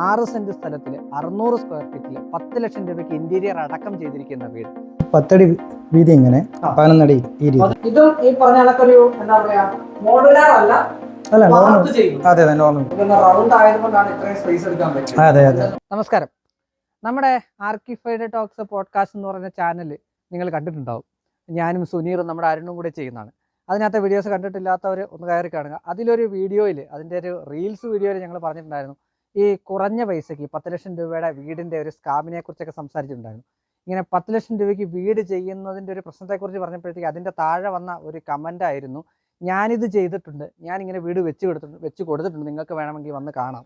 ആറ് സെന്റ് സ്ഥലത്തിൽ അറുന്നൂറ് സ്ക്വയർ ഫീറ്റിൽ പത്ത് ലക്ഷം രൂപയ്ക്ക് ഇന്റീരിയർ അടക്കം ചെയ്തിരിക്കുന്ന വീട്. പത്തടി വീതി ഇങ്ങനെ. പതിനൊന്നടി ഈ രീതി. ഇതും ഈ പറഞ്ഞ കണക്കൊരു എന്താ പറയാ മോഡുലാർ അല്ല. അല്ല നോർമൽ അതെ അതെ നോർമൽ റൗണ്ട് ആയതുകൊണ്ടാണ് ഇത്രയും സ്പേസ് എടുക്കാൻ പറ്റുന്നത് അതെ അതെ. നമസ്കാരം. നമ്മുടെ ആർക്കിഫൈഡ് ടോക്സ് പോഡ്കാസ്റ്റ് എന്ന് പറയുന്ന ചാനൽ നിങ്ങൾ കണ്ടിട്ടുണ്ടാവും. ഞാനും സുനീറും നമ്മുടെ അരുണും കൂടെ ചെയ്യുന്നതാണ്. അതിനകത്തെ വീഡിയോസ് കണ്ടിട്ടില്ലാത്തവർ ഒന്ന് കയറി കാണുക. അതിലൊരു വീഡിയോയിൽ അതിന്റെ ഒരു റീൽസ് വീഡിയോയിൽ ഞങ്ങൾ പറഞ്ഞിട്ടുണ്ടായിരുന്നു. ഈ കുറഞ്ഞ പൈസയ്ക്ക് പത്ത് ലക്ഷം രൂപയുടെ വീടിന്റെ ഒരു സ്കാമിനെ കുറിച്ചൊക്കെ സംസാരിച്ചിട്ടുണ്ടായിരുന്നു. ഇങ്ങനെ പത്ത് ലക്ഷം രൂപയ്ക്ക് വീട് ചെയ്യുന്നതിന്റെ ഒരു പ്രശ്നത്തെക്കുറിച്ച് പറഞ്ഞപ്പോഴത്തേക്ക് അതിന്റെ താഴെ വന്ന ഒരു കമന്റ് ആയിരുന്നു ഞാനിത് ചെയ്തിട്ടുണ്ട് ഞാനിങ്ങനെ വീട് വെച്ച് കൊടുത്തിട്ടുണ്ട് വെച്ച് കൊടുത്തിട്ടുണ്ട് നിങ്ങൾക്ക് വേണമെങ്കിൽ വന്ന് കാണാം.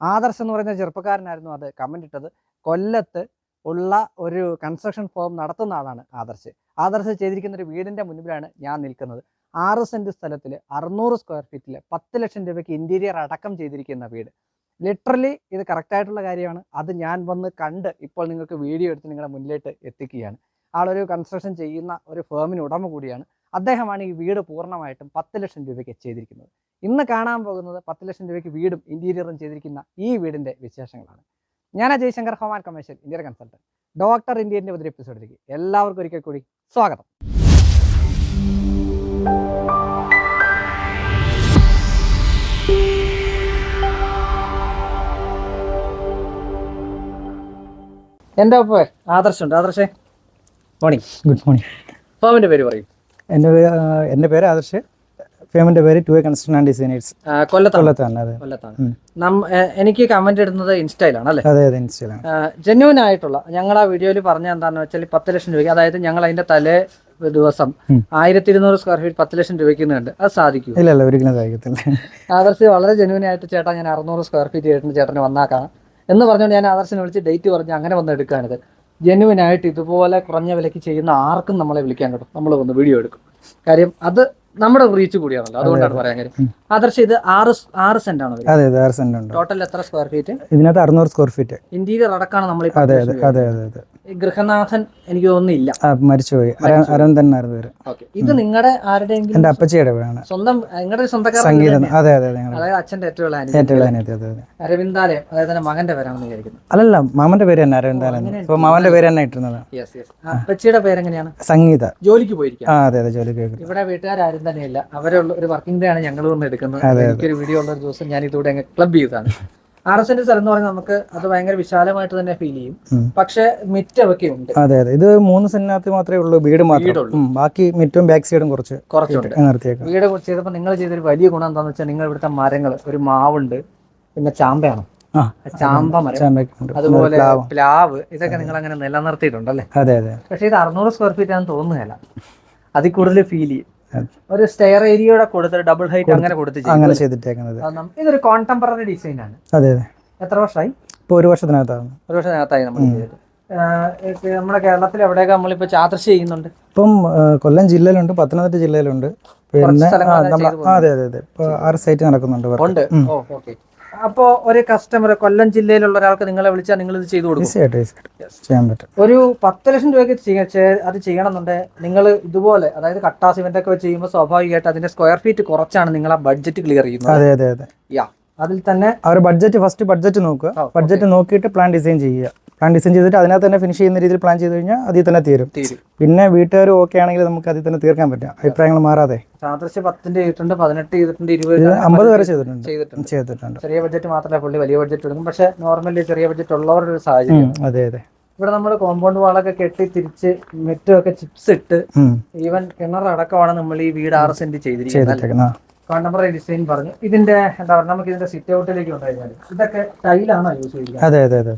ആദർശ് എന്ന് പറയുന്ന ചെറുപ്പക്കാരനായിരുന്നു അത് കമന്റ് ഇട്ടത്. കൊല്ലത്ത് ഉള്ള ഒരു കൺസ്ട്രക്ഷൻ ഫോം നടത്തുന്ന ആളാണ് ആദർശ്. ആദർശ് ചെയ്തിരിക്കുന്ന ഒരു വീടിന്റെ മുൻപിലാണ് ഞാൻ നിൽക്കുന്നത്. ആറ് സെന്റ് സ്ഥലത്തിൽ അറുന്നൂറ് സ്ക്വയർ ഫീറ്റിൽ പത്ത് ലക്ഷം രൂപയ്ക്ക് ഇന്റീരിയർ അടക്കം ചെയ്തിരിക്കുന്ന വീട്. ലിറ്ററലി ഇത് കറക്റ്റായിട്ടുള്ള കാര്യമാണ്. അത് ഞാൻ വന്ന് കണ്ട് ഇപ്പോൾ നിങ്ങൾക്ക് വീഡിയോ എടുത്ത് നിങ്ങളുടെ മുന്നിലേക്ക് എത്തിക്കുകയാണ്. ആളൊരു കൺസ്ട്രക്ഷൻ ചെയ്യുന്ന ഒരു ഫേമിന് ഉടമ കൂടിയാണ്. അദ്ദേഹമാണ് ഈ വീട് പൂർണമായിട്ടും പത്ത് ലക്ഷം രൂപയ്ക്ക് ചെയ്തിരിക്കുന്നത്. ഇന്ന് കാണാൻ പോകുന്നത് പത്ത് ലക്ഷം രൂപയ്ക്ക് വീടും ഇന്റീരിയറും ചെയ്തിരിക്കുന്ന ഈ വീടിന്റെ വിശേഷങ്ങളാണ്. ഞാൻ Ajay Shankar home and commercial Indian consultant doctor ഇന്ത്യന്റെ പുതിയ എപ്പിസോഡിലേക്ക് എല്ലാവർക്കും ഒരിക്കൽ കൂടി സ്വാഗതം. എന്റെ ഒപ്പം ആദർശുണ്ട്. ആദർശേ. മോർണിംഗ്. Good morning. ഫേമിന്റെ പേര് പറയും. എന്റെ പേര് എന്റെ പേര് ആദർശ്. ഫേമിന്റെ പേര് two A construction and designers. കൊല്ലത്താണ്. കൊല്ലത്താണ് അതെ. കൊല്ലത്താണ്. എനിക്ക് കമന്റ് ഇടുന്നത് ഇൻസ്റ്റയിലാണ് അല്ലേ? അതെ അതെ ഇൻസ്റ്റയിലാണ്. ജെന്യൂൻ ആയിട്ടുള്ള ഞങ്ങൾ ആ വീഡിയോയിൽ പറഞ്ഞ എന്താണെന്ന് വെച്ചാൽ പത്ത് ലക്ഷം രൂപയ്ക്ക് അതായത് ഞങ്ങൾ അതിന്റെ തലേ ദിവസം. ആയിരത്തി ഇരുന്നൂറ് സ്ക്വയർ ഫീറ്റ് പത്ത് ലക്ഷം രൂപയ്ക്ക് ഉണ്ട് അത് സാധിക്കും. ഇല്ല ഇല്ല ഒരിക്കലും സാധിക്കത്തില്ല. ആദർശ് വളരെ ജെന്യൂൻ ആയിട്ട് ചേട്ടാ ഞാൻ അറുന്നൂറ് സ്ക്വയർ ഫീറ്റ് ചേട്ടന് വന്നാക്കാം എന്ന് പറഞ്ഞുകൊണ്ട് ഞാൻ ആദർശനെ വിളിച്ച് ഡേറ്റ് പറഞ്ഞ് അങ്ങനെ വന്ന് എടുക്കാനത്. ജെന്യൂൻ ആയിട്ട് ഇതുപോലെ കുറഞ്ഞ വിലയ്ക്ക് ചെയ്യുന്ന ആർക്കും നമ്മളെ വിളിക്കാൻ കേട്ടോ. നമ്മൾ വന്ന് വീഡിയോ എടുക്കും. കാര്യം അത് നമ്മുടെ റീച്ച് കൂടിയാണല്ലോ. അതുകൊണ്ടാണ് പറയാൻ കാര്യം. ആദർശ ഇത് ആറ് ആറ് സെന്റ് ആണോ അതെ അതെ ആറ് സെന്റ് ഉണ്ട്. ടോട്ടൽ എത്ര സ്ക്വയർ ഫീറ്റ് ഇതിനകത്ത് അറുന്നൂറ് സ്ക്വയർ ഫീറ്റ് ഇന്റീരിയർ അടക്കമാണ് നമ്മൾ അതെ അതെ അതെ അതെ. ഗൃഹനാഥൻ എനിക്ക് തോന്നുന്നില്ല. മരിച്ചുപോയി. അര- തന്നെ തന്നെയായിരുന്നു പേര്. ഇത് നിങ്ങളുടെ ആരുടെയെങ്കിലും എന്റെ അപ്പച്ചിയുടെ വീടാണ് സ്വന്തം നിങ്ങളുടെ സ്വന്തക്കാരൻ സംഗീതം. അതെ അതെ അതെ അതായത് അച്ഛന്റെ ഏറ്റവും ഏറ്റവും അനിയത്തി അതെ അതെ. അരവിന്ദാലയം. അതായത് തന്നെ മകന്റെ പേരാണെന്ന് വിചാരിക്കുന്നു. അല്ലല്ല മാമന്റെ പേര് തന്നെ അരവിന്ദാലയം ഇപ്പൊ മാമന്റെ പേര് തന്നെ ഇട്ടിരുന്നത്. യെസ് അപ്പച്ചിയുടെ പേരെങ്ങനെയാണ്? സംഗീത. ജോലിക്ക് പോയിരിക്കും? അതെ അതെ ജോലിക്ക് ഇവിടെ വീട്ടുകാരും തന്നെയില്ല. അവരുള്ള ഒരു വർക്കിംഗ് ഡേ ആണ് ഞങ്ങൾ വന്ന് എടുക്കുന്നത്. എനിക്കൊരു വീഡിയോ ഉള്ള ഒരു ദിവസം ഞാൻ ഇതുകൂടെ ക്ലബ് ചെയ്തതാണ്. ആർ എസ് എന്റെ സ്ഥലം എന്ന് പറഞ്ഞാൽ നമുക്ക് അത് ഭയങ്കര വിശാലമായിട്ട് തന്നെ ഫീൽ ചെയ്യും. പക്ഷെ മിറ്റമൊക്കെ ഉണ്ട്. അതെ അതെ. ഇത് മൂന്ന് സെന്റിനകത്ത് മാത്രമേ ഉള്ളൂ വീട് മാത്രം. ബാക്കി മിറ്റും ബാക്ക് സൈഡും കുറച്ച് കുറച്ചുണ്ട്. വീട് ചെയ്തപ്പോൾ നിങ്ങൾ ചെയ്തൊരു വലിയ ഗുണം എന്താണെന്ന് വെച്ചാൽ നിങ്ങൾ ഇവിടുത്തെ മരങ്ങൾ ഒരു മാവുണ്ട് പിന്നെ ചാമ്പയാണ്. ചാമ്പ മരം അതുപോലെ പ്ലാവ്. ഇതൊക്കെ നിങ്ങൾ അങ്ങനെ നിലനിർത്തിയിട്ടുണ്ടല്ലേ? അതെ അതെ. പക്ഷേ ഇത് അറുന്നൂറ് സ്ക്വയർ ഫീറ്റ് ആണെന്ന് തോന്നുന്നില്ല അതിൽ കൂടുതൽ ഫീൽ ചെയ്യും. ഒരു സ്റ്റെയർ ഏരിയയുടെ കൊടുത്ത് ഡബിൾ ഹൈറ്റ് അങ്ങനെ കൊടുത്ത് അങ്ങനെ ചെയ്തിട്ടേക്കുന്നത്. ഇതൊരു കോൺടെമ്പററി ഡിസൈൻ ആണ്. അതെ അതെ. എത്ര വർഷമായി? ഇപ്പോൾ ഒരു വർഷത്തിനകത്താണ് ഒരു വർഷത്തിനകത്തായി നമ്മൾ ചെയ്തിട്ട്. നമ്മുടെ കേരളത്തിൽ എവിടെയൊക്കെ നമ്മളിപ്പോ ചാതർശ ചെയ്യുന്നുണ്ട്? ഇപ്പം കൊല്ലം ജില്ലയിലുണ്ട് പത്തനംതിട്ട ജില്ലയിലുണ്ട്. പിന്നെ അതെ അതെ അതെ. ഇപ്പോൾ ആറ് സൈറ്റ് നടക്കുന്നുണ്ട് ഉണ്ട്. ഓക്കെ. അപ്പോ ഒരു കസ്റ്റമർ കൊല്ലം ജില്ലയിലുള്ള ഒരാൾക്ക് നിങ്ങളെ വിളിച്ചാൽ നിങ്ങൾ ഇത് ചെയ്തു കൊടുക്കും. ചെയ്യാൻ പറ്റും. ഒരു പത്ത് ലക്ഷം രൂപയ്ക്ക് അത് ചെയ്യണമെന്നുണ്ടെങ്കിൽ നിങ്ങൾ ഇതുപോലെ അതായത് കട്ടാ സിമെന്റ് ഒക്കെ വെച്ച് ചെയ്യുമ്പോൾ സ്വാഭാവികമായിട്ട് അതിന്റെ സ്ക്വയർ ഫീറ്റ് കുറച്ചാണ് നിങ്ങൾ ആ ബഡ്ജറ്റ് ക്ലിയർ ചെയ്യുന്നത്. അതെ അതെ അതെ. യാ അതിൽ തന്നെ അവർ ബഡ്ജറ്റ് ഫസ്റ്റ് ബഡ്ജറ്റ് നോക്കുക. ബഡ്ജറ്റ് നോക്കിയിട്ട് പ്ലാൻ ഡിസൈൻ ചെയ്യുക. പ്ലാൻ ഡിസൈൻ ചെയ്തിട്ട് അതിനകത്ത് തന്നെ ഫിനിഷ് ചെയ്യുന്ന രീതിയിൽ പ്ലാൻ ചെയ്ത് കഴിഞ്ഞാൽ അതിൽ തന്നെ തീരും. പിന്നെ വീട്ടുകാർ ഓക്കെ ആണെങ്കിൽ നമുക്ക് അതിൽ തന്നെ തീർക്കാൻ പറ്റും. അഭിപ്രായങ്ങൾ മാറാതെ. സാദൃശ്യ പത്തിന്റെ ചെയ്തിട്ടുണ്ട് പതിനെട്ട് ചെയ്തിട്ടുണ്ട് ഇരുപത് അമ്പത് വരെ ചെയ്തിട്ടുണ്ട്. ചെയ്തിട്ടുണ്ട്. ചെറിയ ബഡ്ജറ്റ് മാത്രമല്ല പുള്ളി വലിയ ബഡ്ജറ്റ് എടുക്കും. പക്ഷെ നോർമലി ചെറിയ ബഡ്ജറ്റ് ഉള്ളവരുടെ ഒരു സാഹചര്യം. അതെ അതെ. ഇവിടെ നമ്മൾ കോമ്പൗണ്ട് വാളൊക്കെ കെട്ടി തിരിച്ച് മെറ്റും ഒക്കെ ചിപ്സ് ഇട്ട് ഈവൻ കിണറടക്കമാണ് നമ്മൾ ഈ വീട് ആറ് സെന്റ് ചെയ്തിരിക്കുന്നത് കോണ്ടംപററി ഡിസൈൻ പറഞ്ഞു. ഇതിന്റെ എന്താ പറയുക നമുക്ക് ഇതിന്റെ സിറ്റ് ഔട്ടിലേക്ക് കൊണ്ടുകഴിഞ്ഞാൽ ഇതൊക്കെ ടൈലാണോ യൂസ് ചെയ്യുന്നത് അതെ അതെ അതെ.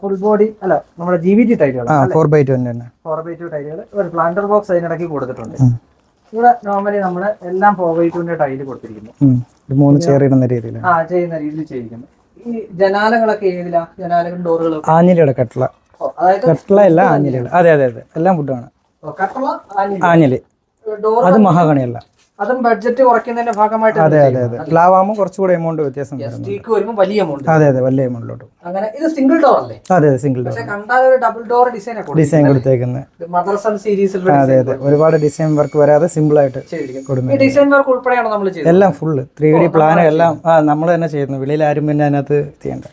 ഫുൾ ബോഡി അല്ല നമ്മുടെ ജി വി ടി ടൈലുകൾ ഫോർ ബൈ ടു തന്നെ. ഫോർ ബൈ ടു ടൈലുകൾ ഒരു പ്ലാന്റർ ബോക്സ് അതിനിടയ്ക്ക് കൊടുത്തിട്ടുണ്ട്. ഇവിടെ നോർമലി നമ്മൾ എല്ലാം ഫോർ ബൈ ടുവിന്റെ ടൈൽ കൊടുത്തിരിക്കുന്നു. മൂന്ന് ചെയർ ഇടുന്ന രീതിയിൽ ആ ചെയ്യുന്ന രീതിയിൽ ചെയ്തിരിക്കുന്നു. ഈ ജനാലകളൊക്കെ ഏതിലാ? ജനാലകളും ഡോറുകളും ആഞ്ഞിലിയുടെ കട്ടള. കട്ടള അല്ല ആഞ്ഞിലിയുടെ അതെ അതെ അതെ. എല്ലാം ഫുഡാണ് ആഞ്ഞിലി. ഡോർ അത് മഹാഗണിയല്ല. അതും ബഡ്ജറ്റ് കുറയ്ക്കുന്നതിന്റെ ഭാഗമായിട്ട് അതെ അതെ അതെ. പ്ലാവ് കുറച്ചുകൂടെ എമൗണ്ട് വ്യത്യാസം ടീക്ക് വരുമ്പോൾ വലിയ എമൗണ്ട് അതെ അതെ വലിയ എമൗണ്ടിലോട്ട് അങ്ങനെ ഇത് സിംഗിൾ ഡോർ അല്ലേ? അതെ അതെ സിംഗിൾ ഡോർ കണ്ടാൽ ഒരു ഡബിൾ ഡോർ ഡിസൈൻ ഡിസൈൻ കൊടുത്തേക്കുന്നത് മദർസൺ സീരീസിൽ അതെ അതെ. ഒരുപാട് ഡിസൈൻ വർക്ക് വരാതെ സിമ്പിൾ ആയിട്ട് കൊടുക്കുന്നത് ഡിസൈൻ വർക്ക് ഉൾപ്പെടെയാണ് നമ്മൾ ചെയ്യുന്നത്? എല്ലാം ഫുള്ള് ത്രീ ഡി പ്ലാൻ എല്ലാം ആ നമ്മൾ തന്നെ ചെയ്യുന്നു. വെളിയിൽ ആരും പിന്നെ അതിനകത്ത് ചെയ്യണ്ട.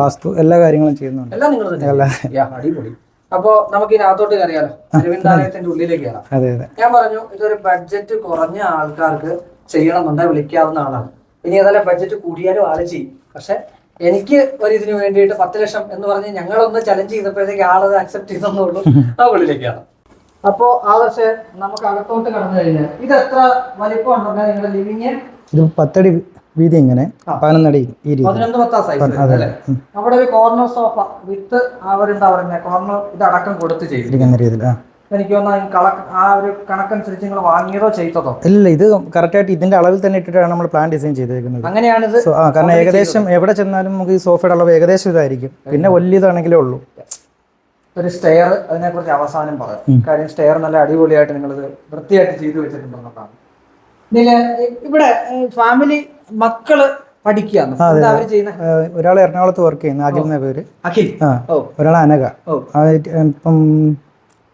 വാസ്തു എല്ലാ കാര്യങ്ങളും ചെയ്യുന്നുണ്ട്. എല്ലാം നിങ്ങൾ അടിപൊളി. അപ്പോ നമുക്ക് ഇതിനകത്തോട്ട് കയറിയാലോ? അരവിന്ദാലയത്തിന്റെ ഉള്ളിലേക്ക് കയറാം. ഞാൻ പറഞ്ഞു ഇതൊരു ബഡ്ജറ്റ് കുറഞ്ഞ ആൾക്കാർക്ക് ചെയ്യണമെന്നുണ്ടെങ്കിൽ വിളിക്കാവുന്ന ആളാണ്. ഇനി ഏതായാലും ബഡ്ജറ്റ് കൂടിയാലും ആൾ ചെയ്യും. പക്ഷെ എനിക്ക് ഒരു ഇതിനു വേണ്ടിയിട്ട് പത്ത് ലക്ഷം എന്ന് പറഞ്ഞ് ഞങ്ങളൊന്ന് ചലഞ്ച് ചെയ്തപ്പോഴത്തേക്ക് ആളത് അക്സെപ്റ്റ് ചെയ്തെന്നുള്ളൂ ആ ഉള്ളിലേക്കാണ് അപ്പോ ആദർശ് നമുക്ക് അകത്തോട്ട് കടന്നു കഴിഞ്ഞാൽ ഇത് എത്ര വലിപ്പം ഉണ്ടെന്ന് നിങ്ങളുടെ ലിവിങ് ഇത് പത്തടി വീതി ഇങ്ങനെ പതിനൊന്നടി ഈ രീതി പതിനൊന്ന് പത്താം സൈസ് അതെ അല്ലേ അവിടെ ഒരു കോർണർ സോഫ വിത്ത് അവരെന്താ പറയുന്നത് കോർണർ ഇതടക്കം കൊടുത്ത് ചെയ്തു. ഇരിക്കുന്ന രീതിയിൽ ആ. എനിക്ക് തോന്നുന്നു ഈ കള ആ ഒരു കണക്കനുസരിച്ച് നിങ്ങൾ വാങ്ങിയതോ ചെയ്തതോ? ഇല്ല ഇത് കറക്റ്റായിട്ട് ഇതിന്റെ അളവിൽ തന്നെ ഇട്ടിട്ടാണ് നമ്മൾ പ്ലാൻ ഡിസൈൻ ചെയ്തിരിക്കുന്നത് സോ ആ കാരണം ഏകദേശം എവിടെ ചെന്നാലും നമുക്ക് ഈ സോഫയുടെ അളവ് ഏകദേശം ഇതായിരിക്കും. പിന്നെ വലിയതാണെങ്കിലേ ഉള്ളൂ. ഒരു സ്റ്റെയർ അതിനെ കുറിച്ച് അവസാനം പറയാം. കാര്യം സ്റ്റെയർ നല്ല അടിപൊളിയായിട്ട് നിങ്ങൾ വൃത്തിയായിട്ട് ചെയ്തു വെച്ചിട്ടുണ്ടെന്നുള്ളതാണ് ഇതിൽ ഇവിടെ ഫാമിലി മക്കൾ പഠിക്കുകയാണ്. ഒരാൾ എറണാകുളത്ത് വർക്ക് ചെയ്യുന്നു അഖിൽ എന്ന പേര്. അഖിൽ? ഒരാൾ അനക ഇപ്പം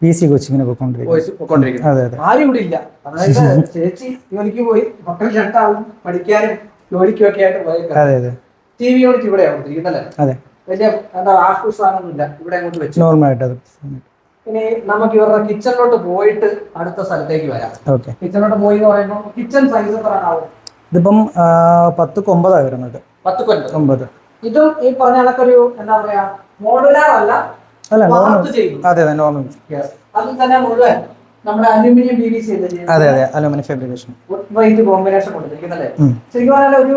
പി സി കോച്ചിങ്ങിന് പോയിക്കൊണ്ടിരിക്കും അതെ അതെ. ആരും ഇവിടെ ഇല്ല. ചേച്ചി ജോലിക്ക് പോയി മക്കൾ രണ്ടാളും പഠിക്കാനും ജോലിക്കും ഒക്കെ ആയിട്ട് പോയേക്കാം അതെ അതെ. ടി വി യൂണിറ്റ് കൊടുത്തിരിക്കുന്നത് അതെ. വലിയ എന്താ ആഘോഷമൊന്നുമില്ല ഇവിടെ അങ്ങോട്ട് വെച്ചു നോർമലായിട്ട് അത്. ഇനി നമുക്ക് ഇവരുടെ കിച്ചണിലോട്ട് പോയിട്ട് അടുത്ത സ്ഥലത്തേക്ക് വരാം. ഓക്കെ. കിച്ചണിലോട്ട് പോയി എന്ന് പറയുമ്പോൾ കിച്ചൺ സൈസ് എത്ര ആവും? ഇതിപ്പം പത്ത് ഒമ്പതാണ് വരുന്നത്. പത്ത് ഒമ്പത്. ഇതും ഈ പറഞ്ഞ കണക്കൊരു എന്താ പറയാ മോഡുലാർ അല്ല അല്ല നോർമൽ അതെ അതെ നോർമൽ അതിൽ തന്നെ മുഴുവൻ നമ്മുടെ അലുമിനിയം ബി വി സി അതെ അതെ അലുമിനിയം ഫാബ്രിക്കേഷൻ വൈദ്യുതി കോമ്പിനേഷൻ കൊടുത്തിരിക്കുന്നല്ലേ. ശരിക്കും പറഞ്ഞാൽ ഒരു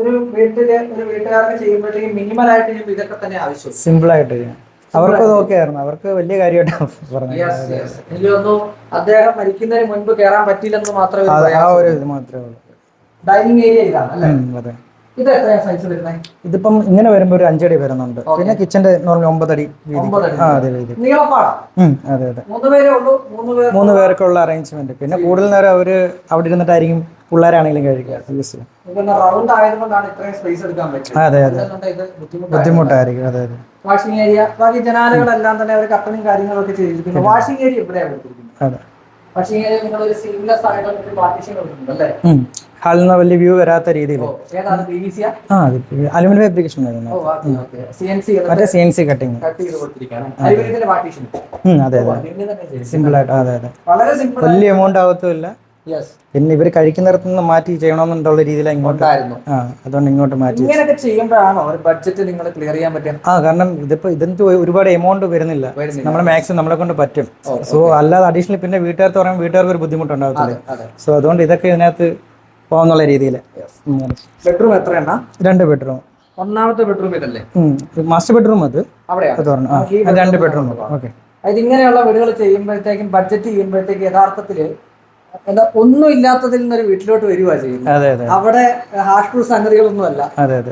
ഒരു വീട്ടിൽ ഒരു വീട്ടുകാർക്ക് ചെയ്യുമ്പോഴത്തേക്കും മിനിമൽ ആയിട്ട് ഇതൊക്കെ തന്നെ ആവശ്യം സിമ്പിൾ ആയിട്ട് ചെയ്യാം. അവർക്ക് അത് ഓക്കെ ആയിരുന്നു. അവർക്ക് വലിയ കാര്യമായിട്ടാണ് പറഞ്ഞത്. എനിക്ക് തോന്നുന്നു അദ്ദേഹം മരിക്കുന്നതിന് മുൻപ് കയറാൻ പറ്റില്ലെന്ന് മാത്രമേ ആ ഒരു ഇത് മാത്രമേ ഉള്ളൂ. ഡൈനിങ് ഏരിയ ഇതാണ് അല്ലേ? ഇത് എത്രയാ സൈസ് വരുന്നത് ഇതിപ്പം ഇങ്ങനെ വരുമ്പോൾ ഒരു അഞ്ചടി വരുന്നുണ്ട്. പിന്നെ കിച്ചന്റെ നോർമൽ ഒമ്പതടി അതെ അതെ മൂന്ന് പേർക്കുള്ള അറേഞ്ച്മെന്റ് പിന്നെ കൂടുതൽ നേരം അവർ അവിടെ ഇരുന്നിട്ടായിരിക്കും പിള്ളേരാണെങ്കിലും കഴിക്കുക അതെ അതെ. ബുദ്ധിമുട്ടായിരിക്കും അതെ അതെ. വാഷിംഗ് ഏരിയ ബാക്കി ജനാലകളെല്ലാം തന്നെ അവർ കാര്യങ്ങളൊക്കെ ചെയ്തിരിക്കുന്നു. വാഷിംഗ് ഏരിയ വാഷിംഗ് നിങ്ങൾ ഒരു സീംലെസ് ആയിട്ടുള്ള ഒരു പാർട്ടീഷൻ ഹാളിൽ നിന്ന് വലിയ വ്യൂ വരാത്ത രീതിയിൽ. ആ? അലുമിനിയം ഫാബ്രിക്കേഷൻ മറ്റേ സി എൻ സി കട്ടിങ് അതെ അതെ. സിമ്പിൾ ആയിട്ട് അതെ അതെ. വലിയ എമൗണ്ട് ആവത്തുമില്ല യെസ് പിന്നെ ഇവർ കഴിക്കുന്നിടത്ത് നിന്ന് മാറ്റി ചെയ്യണമെന്നുള്ള രീതിയിൽ ഇങ്ങോട്ട് ആ അതുകൊണ്ട് ഇങ്ങോട്ട് മാറ്റി ചെയ്യുമ്പോഴാണോ ബഡ്ജറ്റ് നിങ്ങൾ ക്ലിയർ ചെയ്യാൻ പറ്റും ആ കാരണം ഇതിപ്പോ ഇതിന് ഒരുപാട് എമൗണ്ട് വരുന്നില്ല. നമ്മൾ മാക്സിമം നമ്മളെ കൊണ്ട് പറ്റും. സോ അല്ലാതെ അഡീഷണൽ പിന്നെ വീട്ടുകാർക്ക് പറയുമ്പോൾ വീട്ടുകാർക്ക് ഒരു ബുദ്ധിമുട്ടുണ്ടാകത്തില്ല സോ അതുകൊണ്ട് ഇതൊക്കെ ഇതിനകത്ത് പോകുന്നുള്ള രീതിയിൽ. ബെഡ്റൂം എത്ര എണ്ണ രണ്ട് ബെഡ്റൂം ഒന്നാമത്തെ ബെഡ്റൂം ഇതല്ലേ? മാസ്റ്റർ ബെഡ്റൂം അത്. അവിടെയാണ് രണ്ട് ബെഡ്റൂം ഓക്കെ അതായത് ഇങ്ങനെയുള്ള വീടുകൾ ചെയ്യുമ്പോഴത്തേക്കും ബഡ്ജറ്റ് ചെയ്യുമ്പോഴത്തേക്ക് യഥാർത്ഥത്തിൽ എന്താ ഒന്നും ഇല്ലാത്തതിൽ നിന്നൊരു വീട്ടിലോട്ട് വരിക ചെയ്യുന്നത്. അവിടെ ഹാഷ്പൂർ സംഗതികളൊന്നുമല്ല.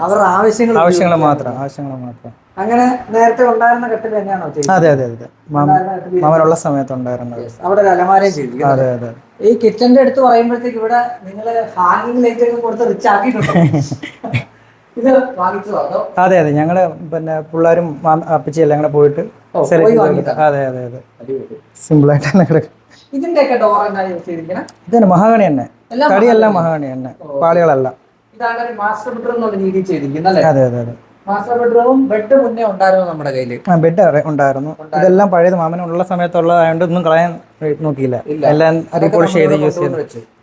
അവരുടെ ആവശ്യങ്ങൾ ആവശ്യങ്ങൾ മാത്രം ആവശ്യങ്ങൾ മാത്രം. അങ്ങനെ നേരത്തെ ഉണ്ടായിരുന്ന കെട്ടിൽ തന്നെയാണോ അതെ അതെ അതെ. മാമ മാമനുള്ള അവിടെ ഒരു അലമാരയും അതെ അതെ ഈ കിച്ചന്റെ അടുത്ത് പറയുമ്പോഴത്തേക്ക് ഇവിടെ നിങ്ങൾ ഹാങ്ങിങ് ലൈറ്റ് ഒക്കെ കൊടുത്ത് റിച്ച് ആക്കിയിട്ടുണ്ടോ? ഇത് വാങ്ങിച്ചതോ അതോ? അതെ ഞങ്ങൾ പിന്നെ പിള്ളേരും അപ്പച്ചി എല്ലാം കൂടെ പോയിട്ട് അതെ അതെ അതെ. സിമ്പിൾ ആയിട്ട് തന്നെ ഇതിന്റെ ഒക്കെ ഡോർ യൂസ് ഇതന്നെ മഹാഗണി തന്നെ. തടിയെല്ലാം മഹാഗണി. തന്നെ. പാളികളല്ല. ഇതാണ് മാസ്റ്റർ ബെഡ്റൂം എന്നുള്ള രീതിയിൽ ചെയ്തിരിക്കുന്നത് അതെ അതെ അതെ. മാസ്റ്റർ ബെഡ്റൂമും ബെഡ് മുന്നേ ഉണ്ടായിരുന്നു നമ്മുടെ കയ്യിൽ. ആ ബെഡ് ഉണ്ടായിരുന്നു. ഇതെല്ലാം പഴയത് മാമനുള്ള സമയത്തുള്ളതായതുകൊണ്ട് ഒന്നും കളയാൻ നോക്കിയില്ല. എല്ലാം റീപോളിഷ് ചെയ്ത് യൂസ് ചെയ്ത്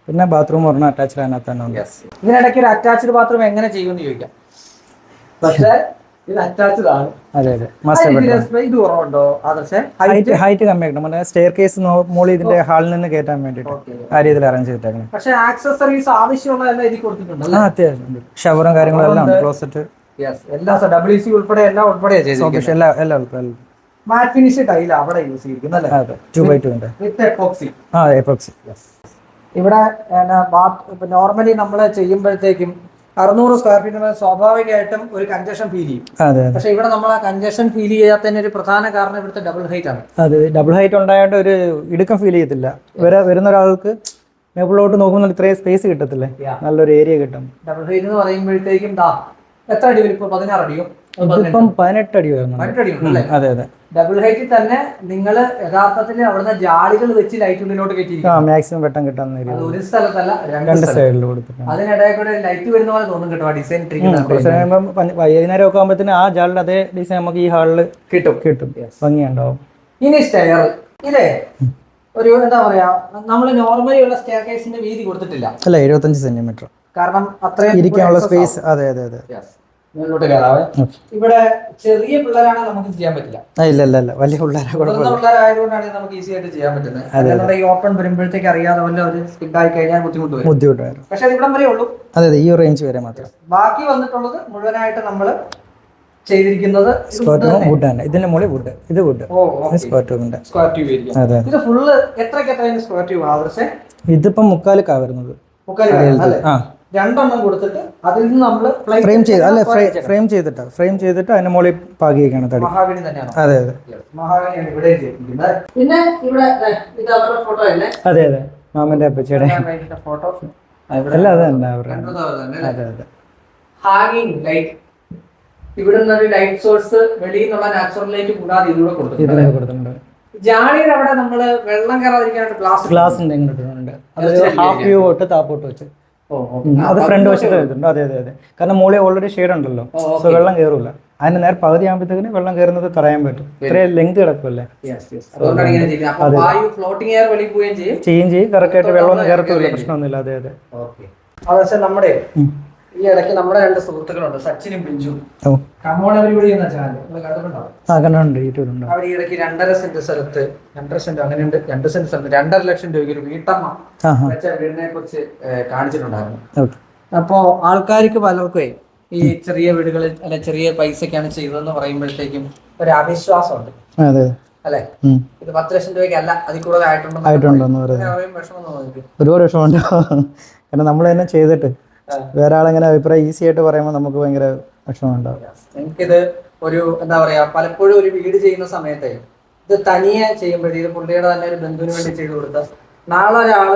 പിന്നെ ബാത്റൂം ഒരെണ്ണം അറ്റാച്ച്ഡ് അതിനകത്ത് തന്നെ ഉണ്ട്. ഇതിനിടയ്ക്ക് ഒരു അറ്റാച്ച്ഡ് ബാത്റൂം എങ്ങനെ ചെയ്യുമെന്ന് ചോദിക്കാം. പക്ഷേ ഇത് അറ്റാച്ച്ഡ് ആണ്. അതെ അതെ. മാസ്റ്റർ ഇത് കുറവുണ്ടോ? ആദർശേ ഹൈറ്റ് ഹൈറ്റ് കമ്മിയാക്കണം സ്റ്റെയർ കേസ് മോളിൽ ഇതിന്റെ ഹാളിൽ നിന്ന് കയറ്റാൻ വേണ്ടിട്ട് ആ രീതിയിൽ അറേഞ്ച് ചെയ്തിട്ടേക്കണം. പക്ഷേ ആക്സസറീസ് ആവശ്യമുള്ളതെല്ലാം ഇതിൽ കൊടുത്തിട്ടുണ്ട് ആ അത്യാവശ്യം ഷവറും കാര്യങ്ങളും എല്ലാം ഉണ്ട്. ക്ലോസറ്റ് യെസ് എല്ലാ ഡബ്ല്യു സി ഉൾപ്പെടെ എല്ലാം ഉൾപ്പെടെ എല്ലാം എല്ലാം ഉൾപ്പെടെ. മാറ്റ് ഫിനിഷ് ടൈൽ അവിടെ യൂസ് ചെയ്തിരിക്കുന്നത് അല്ലേ? അതെ. ടു ബൈ ടു ഉണ്ട്. വിത്ത് എപ്പോക്സി ആ എപ്പോക്സി ഇവിടെ നോർമലി നമ്മൾ ചെയ്യുമ്പോഴത്തേക്കും അറുന്നൂറ് സ്ക്വയർ ഫീറ്റ് സ്വാഭാവികമായിട്ടും ഒരു കഞ്ചഷൻ ഫീൽ ചെയ്യും. പക്ഷെ ഇവിടെ നമ്മൾ ആ കഞ്ചഷൻ ഫീൽ ചെയ്യാത്തതിന് ഒരു പ്രധാന കാരണം ഇവിടുത്തെ ഡബിൾ ഹൈറ്റ് ആണ്. അത്. ഡബിൾ ഹൈറ്റ് ഉണ്ടായതുകൊണ്ട് ഒരു ഇടുക്കം ഫീൽ ചെയ്യത്തില്ല. വരെ വരുന്ന ഒരാൾക്ക് മേപ്പിളോട്ട് നോക്കുമ്പോൾ ഇത്രയും സ്പേസ് കിട്ടത്തില്ലേ? നല്ലൊരു ഏരിയ കിട്ടും. ഡബിൾ ഹൈറ്റ് എന്ന് പറയുമ്പോഴത്തേക്കും ദാ എത്ര അടി വരും ഇപ്പൊ? പതിനാറ് അടിയോ? ഇതിപ്പം പതിനെട്ട് അടി. പതിനെട്ട് അടി അതെ അതെ. ഡബിൾ ഹൈറ്റിൽ തന്നെ നിങ്ങൾ യഥാർത്ഥത്തിൽ അവിടുന്ന് ജാളികൾ വെച്ച് ലൈറ്റ് ഉള്ളിലോട്ട് ആ മാക്സിമം വെട്ടം കിട്ടാൻ അത് ഒരു സ്ഥലത്തല്ല രണ്ട് രണ്ട് സ്ഥലം. സൈഡിൽ കൊടുത്തിട്ടുണ്ട്. അതിനിടയിൽ കൂടെ ലൈറ്റ് വരുന്ന പോലെ തോന്നും കേട്ടോ ആ ഡിസൈൻ കുറച്ച് പഞ്ഞ- വൈകുന്നേരം ഒക്കെ ആകുമ്പോഴത്തേന് ആ ജാളിന്റെ അതേ ഡിസൈൻ നമുക്ക് ഈ ഹാളിൽ കിട്ടും. കിട്ടും. ഭംഗിയുണ്ടാവും. ഇനി സ്റ്റെയർ ഇതേ ഒരു എന്താ പറയാ നമ്മൾ നോർമലി ഉള്ള സ്റ്റെയർ കേസിന്റെ വീതി കൊടുത്തിട്ടില്ല. അല്ല എഴുപത്തഞ്ച് സെന്റിമീറ്റർ കാരണം അത്രയും ഇരിക്കാനുള്ള സ്പേസ് അതെ അതെ അതെ. കയറാവേ. ഇവിടെ ചെറിയ പിള്ളേരാണെങ്കിൽ നമുക്ക് ചെയ്യാൻ പറ്റില്ല. ഇല്ല ഇല്ല ഇല്ല. വലിയ പിള്ളേരായതുകൊണ്ടാണ് നമുക്ക് ഈസി ആയിട്ട് ചെയ്യാൻ പറ്റുന്നത്. ഈ ഓപ്പൺ വരുമ്പോഴത്തേക്ക് അറിയാതെ വല്ല ഒരു സ്കിഡ് ആയി കഴിഞ്ഞാൽ ബുദ്ധിമുട്ട് വരും. ബുദ്ധിമുട്ടായിരുന്നു. പക്ഷെ അത് ഇവിടം വരെ ഉള്ളൂ. അതെ അതെ ഈ റേഞ്ച് വരെ മാത്രം. ബാക്കി വന്നിട്ടുള്ളത് മുഴുവനായിട്ട് നമ്മൾ ചെയ്തിരിക്കുന്നത്. വുഡ് തന്നെ. ഇതിന്റെ മുകളിൽ വുഡ് ഇത് വുഡ് സ്ക്വയർ ട്യൂബിന്റെ സ്ക്വയർ ട്യൂബ് അതെ ഇത് ഫുള്ള് എത്രയ്ക്ക് എത്രയും സ്ക്വയർ ട്യൂബ് ഇതിപ്പം മുക്കാലിക്കാ വരുന്നത്. മുക്കാൽ ആ. രണ്ടെണ്ണം കൊടുത്തിട്ട് അതിൽ നിന്ന് നമ്മൾ ഫ്രെയിം ചെയ്ത് അല്ലെ ഫ്രെയിം ചെയ്തിട്ട്. ഫ്രെയിം ചെയ്തിട്ട് അതിന് മുകളിൽ പാകിയേക്കാണ് തടി. മഹാഗണി തന്നെയാണ്? അതെ അതെ. മഹാഗണിയാണ് ഇവിടെ ചെയ്തിരിക്കുന്നത്. പിന്നെ ഇവിടെ ഇത് അവരുടെ ഫോട്ടോ അല്ലേ? അതെ അതെ. മാമന്റെ അപ്പച്ചയുടെ. ഫോട്ടോ അല്ല അതെ തന്നെ അവരുടെ. അതെ അതെ. ഹാങ്ങിങ് ലൈറ്റ് ഇവിടെ നിന്നൊരു ലൈറ്റ് സോഴ്സ് വെളിയിൽ നിന്നുള്ള നാച്ചുറൽ ലൈറ്റ് കൂടാതെ ഇതിലൂടെ കൊടുത്തിട്ടുണ്ട് ജാളിയുടെ അവിടെ നമ്മൾ വെള്ളം കയറാതിരിക്കാനായിട്ട് ഗ്ലാസ് ഉണ്ട് ഇട്ടിട്ടുണ്ട് അത് ഹാഫ് വ്യൂ തൊട്ട് താപ്പോട്ട് വെച്ച്. അത് ഫ്രണ്ട് വശത്ത് വെച്ചിട്ടുണ്ട് അതെ അതെ അതെ. കാരണം മുകളിൽ ഓൾറെഡി ഷെയ്ഡ് ഉണ്ടല്ലോ. സോ വെള്ളം കയറൂല അതിന് നേരെ പകുതി ആകുമ്പോഴത്തേക്കിന് വെള്ളം കയറുന്നത് തടയാൻ പറ്റും. ഇത്രയും ലെങ്ത് കിടക്കുമല്ലേ ചേഞ്ച് ചെയ്യും. ചെയ്യും ചെയ്യും കറക്റ്റ് ആയിട്ട് വെള്ളം കയറത്തില്ല പ്രശ്നമൊന്നുമില്ല. അതെ അതെ. നമ്മുടെ. ഈ ഇടയ്ക്ക് നമ്മുടെ രണ്ട് സുഹൃത്തുക്കളുണ്ട് സച്ചിനും ബിഞ്ചും. കമോൺ എവരിബഡി എന്ന ചാനൽ നിങ്ങൾ കണ്ടിട്ടുണ്ടാവും ആ കണ്ടുണ്ട് യൂട്യൂബിലുണ്ട്. അവർ ഈ ഇടയ്ക്ക് രണ്ടര സെന്റ് സ്ഥലത്ത് രണ്ടര സെന്റ് അങ്ങനെയുണ്ട് രണ്ട് സെന്റ് സ്ഥലത്ത് രണ്ടര ലക്ഷം രൂപയ്ക്ക് ഒരു വീട്ടമ്മ വെച്ച വീടിനെ കുറിച്ച് കാണിച്ചിട്ടുണ്ടായിരുന്നു. അപ്പോ ആൾക്കാർക്ക് പലർക്കുമേ ഈ ചെറിയ വീടുകളിൽ അല്ലെ ചെറിയ പൈസക്കാണ് ചെയ്തതെന്ന് പറയുമ്പോഴത്തേക്കും ഒരു അവിശ്വാസമുണ്ട്. അതെ. അല്ലെ? ഇത് പത്ത് ലക്ഷം രൂപയ്ക്ക് അല്ല അതിൽ കൂടുതൽ ആയിട്ടുണ്ടോ ആയിട്ടുണ്ടോ ഒരുപാട് വിഷമം ഉണ്ടോ ഒരുപാട് വിഷമമുണ്ട്. കാരണം നമ്മൾ തന്നെ ചെയ്തിട്ട് വേറെ ആളെങ്ങനെ അഭിപ്രായം ഈസി ആയിട്ട് പറയുമ്പോൾ നമുക്ക് ഭയങ്കര വിഷമമുണ്ടാവും. എനിക്കിത് ഒരു എന്താ പറയാ പലപ്പോഴും ഒരു വീട് ചെയ്യുന്ന സമയത്തെ ഇത് തനിയെ ചെയ്യുമ്പോഴേ ഇത് പുള്ളിയുടെ തന്നെ ഒരു ബന്ധുവിന് വേണ്ടി ചെയ്തു കൊടുത്ത നാളെ ഒരാൾ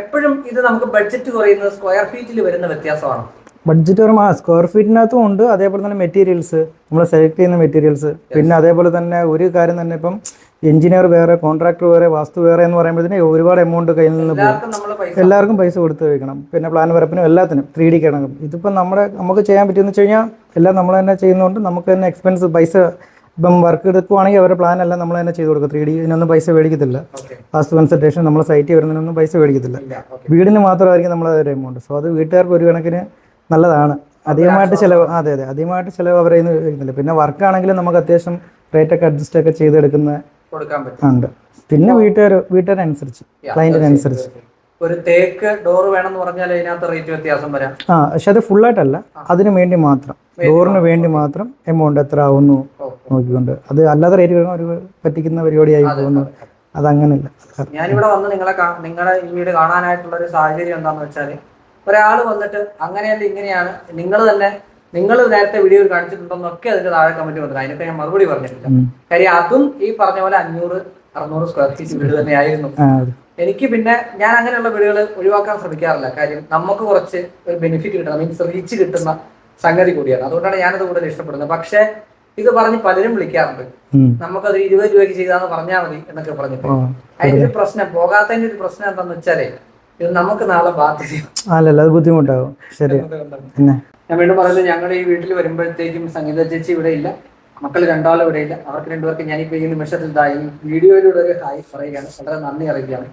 എപ്പോഴും ഇത് നമുക്ക് ബഡ്ജറ്റ് കുറയുന്നത് സ്ക്വയർ ഫീറ്റിൽ വരുന്ന വ്യത്യാസമാണ്. ബഡ്ജറ്റ് പറയുമ്പോൾ ആ സ്ക്വയർ ഫീറ്റിനകത്തും ഉണ്ട്. അതേപോലെ തന്നെ മെറ്റീരിയൽസ് നമ്മൾ സെലക്ട് ചെയ്യുന്ന മെറ്റീരിയൽസ് പിന്നെ അതേപോലെ തന്നെ ഒരു കാര്യം തന്നെ ഇപ്പം എഞ്ചിനീയർ വേറെ കോൺട്രാക്ടർ വേറെ വാസ്തു വേറെ എന്ന് പറയുമ്പോഴത്തേന് ഒരുപാട് എമൗണ്ട് കയ്യിൽ നിന്ന് പോകും എല്ലാവർക്കും നമ്മൾ പൈസ. കൊടുത്ത് വയ്ക്കണം പിന്നെ പ്ലാൻ വരപ്പിനും എല്ലാത്തിനും ത്രീ ഡി കിടക്കും ഇതിപ്പം നമ്മുടെ നമുക്ക് ചെയ്യാൻ പറ്റുമെന്ന് വെച്ച് കഴിഞ്ഞാൽ എല്ലാം നമ്മൾ തന്നെ ചെയ്യുന്നതുകൊണ്ട് നമുക്ക് തന്നെ എക്സ്പെൻസ് പൈസ ഇപ്പം വർക്ക് എടുക്കുവാണെങ്കിൽ അവരുടെ പ്ലാൻ എല്ലാം നമ്മൾ തന്നെ ചെയ്ത് കൊടുക്കും. ത്രീ ഡി ഇതിനൊന്നും പൈസ മേടിക്കത്തില്ല. വാസ്തു കൺസൾട്ടേഷൻ നമ്മളെ സൈറ്റിൽ വരുന്നതിനൊന്നും പൈസ മേടിക്കത്തില്ല. വീടിന് മാത്രമായിരിക്കും നമ്മൾ അതൊരു എമൗണ്ട് സോ അത് വീട്ടുകാർക്ക് ഒരു കണക്കിന് നല്ലതാണ്. അധികമായിട്ട് ചിലവ് അതെ അതെ. അധികമായിട്ട് ചിലവ് അവരെ വരുന്നില്ല പിന്നെ വർക്കാണെങ്കിലും നമുക്ക് അത്യാവശ്യം റേറ്റ് ഒക്കെ അഡ്ജസ്റ്റ് ഒക്കെ ചെയ്തെടുക്കുന്ന ഉണ്ട്. പിന്നെ വീട്ടുകാർ വീട്ടുകാരനുസരിച്ച് ക്ലയന്റിനനുസരിച്ച് ഒരു തേക്ക് ഡോർ വേണമെന്ന് പറഞ്ഞാൽ അതിനകത്ത് റേറ്റ് വ്യത്യാസം വരാം. ആ പക്ഷെ അത് ഫുൾ ആയിട്ടല്ല. അതിന് വേണ്ടി മാത്രം. ഡോറിന് വേണ്ടി മാത്രം എമൗണ്ട് എത്ര ആവുന്നു നോക്കിക്കൊണ്ട്. അത് അല്ലാതെ റേറ്റ് വരുന്ന ഒരു പറ്റിക്കുന്ന പരിപാടിയായി പോകുന്നു. അതങ്ങനെയല്ല ഞാനിവിടെ വന്ന് നിങ്ങളെ നിങ്ങളുടെ നിങ്ങളെ ഈ വീട് കാണാനായിട്ടുള്ള ഒരു സാഹചര്യം എന്താണെന്ന് വെച്ചാൽ ഒരാൾ വന്നിട്ട് അങ്ങനെയല്ല ഇങ്ങനെയാണ്. നിങ്ങൾ തന്നെ നിങ്ങൾ നേരത്തെ വീഡിയോ കാണിച്ചിട്ടുണ്ടെന്നൊക്കെ അതിന്റെ താഴെ കമന്റ് വന്നത് അതിനൊക്കെ ഞാൻ മറുപടി പറഞ്ഞിട്ടില്ല. കാര്യം അതും ഈ പറഞ്ഞ പോലെ അഞ്ഞൂറ് അറുന്നൂറ് സ്ക്വയർ ഫീറ്റ് വീട് തന്നെയായിരുന്നു. ആയിരുന്നു എനിക്ക് പിന്നെ ഞാൻ അങ്ങനെയുള്ള വീടുകൾ ഒഴിവാക്കാൻ ശ്രമിക്കാറില്ല. കാര്യം നമുക്ക് കുറച്ച് ഒരു ബെനിഫിറ്റ് കിട്ടണം. മീൻസ് റീച്ച് കിട്ടുന്ന സംഗതി കൂടിയാണ്. അതുകൊണ്ടാണ് ഞാനത് കൂടുതൽ ഇഷ്ടപ്പെടുന്നത്. പക്ഷേ ഇത് പറഞ്ഞ് പലരും വിളിക്കാറുണ്ട്. നമുക്ക് നമുക്കത് ഇരുപത് രൂപയ്ക്ക് ചെയ്താന്ന് പറഞ്ഞാൽ മതി എന്നൊക്കെ പറഞ്ഞിട്ട്. അതിന്റെ ഒരു പ്രശ്നം പോകാത്തതിന്റെ ഒരു പ്രശ്നം എന്താന്ന് വെച്ചാലേ ഇത് നമുക്ക് നാളെ ബാധിക്കും അല്ലല്ല അത് ബുദ്ധിമുട്ടാവും. ശരി. പിന്നെ? ഞാൻ വീണ്ടും പറയുന്നത് ഞങ്ങൾ ഈ വീട്ടിൽ വരുമ്പോഴത്തേക്കും സംഗീത ചേച്ചി ഇവിടെ ഇല്ല. മക്കൾ രണ്ടാളും ഇവിടെ ഇല്ല. അവർക്ക് രണ്ടുപേർക്ക് ഞാനിപ്പോ ഈ നിമിഷത്തിൽ ദാ ഈ വീഡിയോയിലൂടെ ഒരു ഹായ് പറയുകയാണ്. വളരെ നന്ദി അറിയിക്കുകയാണ്.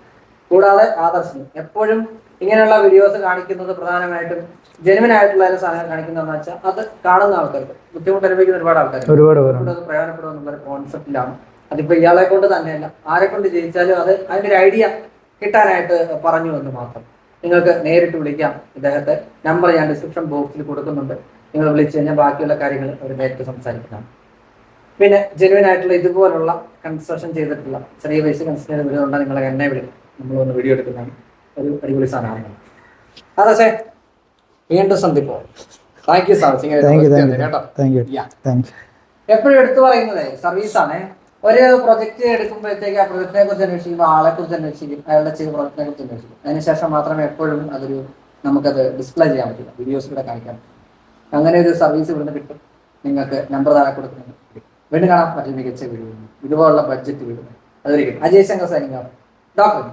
കൂടാതെ ആദർശം എപ്പോഴും ഇങ്ങനെയുള്ള വീഡിയോസ് കാണിക്കുന്നത് പ്രധാനമായിട്ടും ജെനുവൻ ആയിട്ടുള്ള സാധനം കാണിക്കുന്നതെന്ന് വെച്ചാൽ അത് കാണുന്ന ആൾക്കാർക്ക് ബുദ്ധിമുട്ട് അനുഭവിക്കുന്ന ഒരുപാട് ആൾക്കാർ ഒരുപാട് അത് പ്രയോജനപ്പെടും എന്നുള്ള ഒരു കോൺസെപ്റ്റിലാണ് അതിപ്പോ ഇയാളെ കൊണ്ട് തന്നെയല്ല. ആരെ കൊണ്ട് ജയിച്ചാലും അത് അതിന്റെ ഒരു ഐഡിയ കിട്ടാനായിട്ട് പറഞ്ഞു എന്ന് മാത്രം. നിങ്ങൾക്ക് നേരിട്ട് വിളിക്കാം. ഇദ്ദേഹത്തെ നമ്പർ ഞാൻ ഡിസ്ക്രിപ്ഷൻ ബോക്സിൽ കൊടുക്കുന്നുണ്ട്. നിങ്ങൾ വിളിച്ചു കഴിഞ്ഞാൽ ബാക്കിയുള്ള കാര്യങ്ങൾ അവർ നേരിട്ട് സംസാരിക്കുന്നതാണ് പിന്നെ ജെനുവൻ ആയിട്ടുള്ള ഇതുപോലുള്ള കൺസ്ട്രക്ഷൻ ചെയ്തിട്ടുള്ള ചെറിയ പൈസ കൺസ്ട്രക്ഷൻ വീഡിയോ ഉണ്ടാ നിങ്ങളെ എന്നെ വിളിക്കും. നമ്മൾ ഒന്ന് വീഡിയോ എടുക്കുന്നതാണ്. ഒരു അടിപൊളി സാധനമാണ് അതെ വീണ്ടും സന്ധിപ്പോ. താങ്ക് യു സാർ കേട്ടോ? എപ്പോഴും എടുത്തു പറയുന്നത് സർവീസ് ആണ്. ഒരു പ്രൊജക്ട് എടുക്കുമ്പോഴത്തേക്ക് ആ പ്രൊജക്റ്റിനെ കുറിച്ച് അന്വേഷിക്കും ആളെ കുറിച്ച് അന്വേഷിക്കും അയാളുടെ ചെയ്ത പ്രൊജക്റ്റിനെ കുറിച്ച് അന്വേഷിക്കും. അതിനുശേഷം മാത്രമേ എപ്പോഴും അതൊരു നമുക്കത് ഡിസ്പ്ലേ ചെയ്യാൻ പറ്റില്ല വീഡിയോസിലൂടെ കാണിക്കാൻ പറ്റും. അങ്ങനെ ഒരു സർവീസ് ഇവിടുന്ന് കിട്ടും. നിങ്ങൾക്ക് നമ്പർ താഴെ കൊടുക്കുന്നു വീണ്ടും കാണാൻ പറ്റും മികച്ച വീഡിയോ ഇതുപോലുള്ള ബഡ്ജറ്റ് വീഡിയോ അതൊരു അജയ് ശങ്കർ സൈനിങ് ഡോക്ടർ